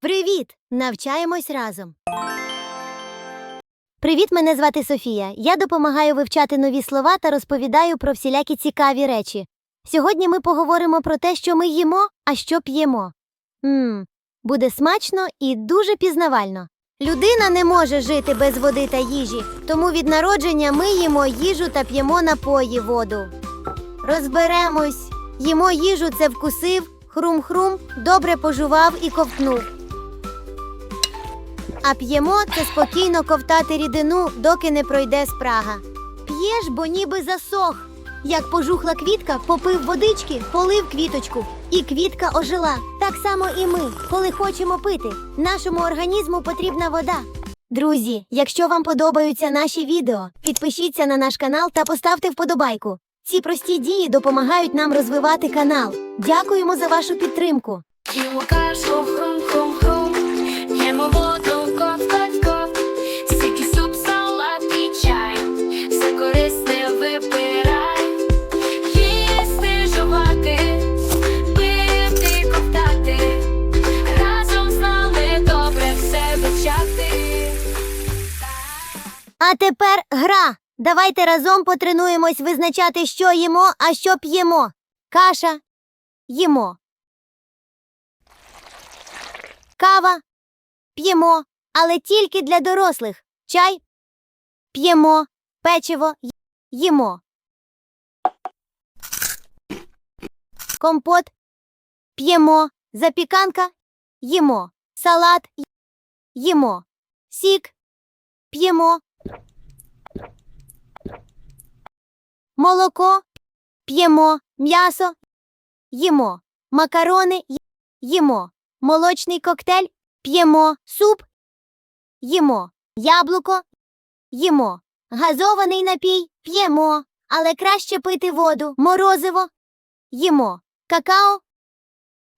Привіт! Навчаємось разом. Привіт, мене звати Софія. Я допомагаю вивчати нові слова та розповідаю про всілякі цікаві речі. Сьогодні ми поговоримо про те, що ми їмо, а що п'ємо. Мм, буде смачно і дуже пізнавально. Людина не може жити без води та їжі, тому від народження ми їмо їжу та п'ємо напої воду. Розберемось. Їмо їжу це вкусив, хрум-хрум, добре пожував і ковтнув. А п'ємо це спокійно ковтати рідину, доки не пройде спрага. П'єш, бо ніби засох. Як пожухла квітка, попив водички, полив квіточку, і квітка ожила. Так само і ми, коли хочемо пити. Нашому організму потрібна вода. Друзі, якщо вам подобаються наші відео, підпишіться на наш канал та поставте вподобайку. Ці прості дії допомагають нам розвивати канал. Дякуємо за вашу підтримку. А тепер гра. Давайте разом потренуємось визначати, що їмо, а що п'ємо. Каша. Їмо. Кава. П'ємо, але тільки для дорослих. Чай. П'ємо, печиво. Їмо. Компот. П'ємо, запіканка. Їмо, салат. Їмо, сік. П'ємо. Молоко п'ємо, м'ясо їмо, макарони їмо, молочний коктейль п'ємо, суп їмо, яблуко їмо, газований напій п'ємо, але краще пити воду, морозиво їмо, какао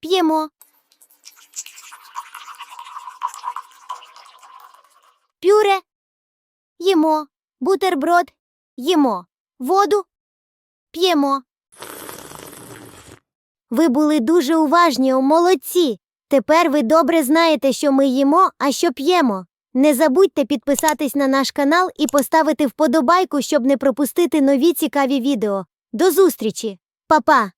п'ємо. Пюре їмо, бутерброд їмо, воду п'ємо. Ви були дуже уважні, молодці. Тепер ви добре знаєте, що ми їмо, а що п'ємо. Не забудьте підписатись на наш канал і поставити вподобайку, щоб не пропустити нові цікаві відео. До зустрічі, Па-па!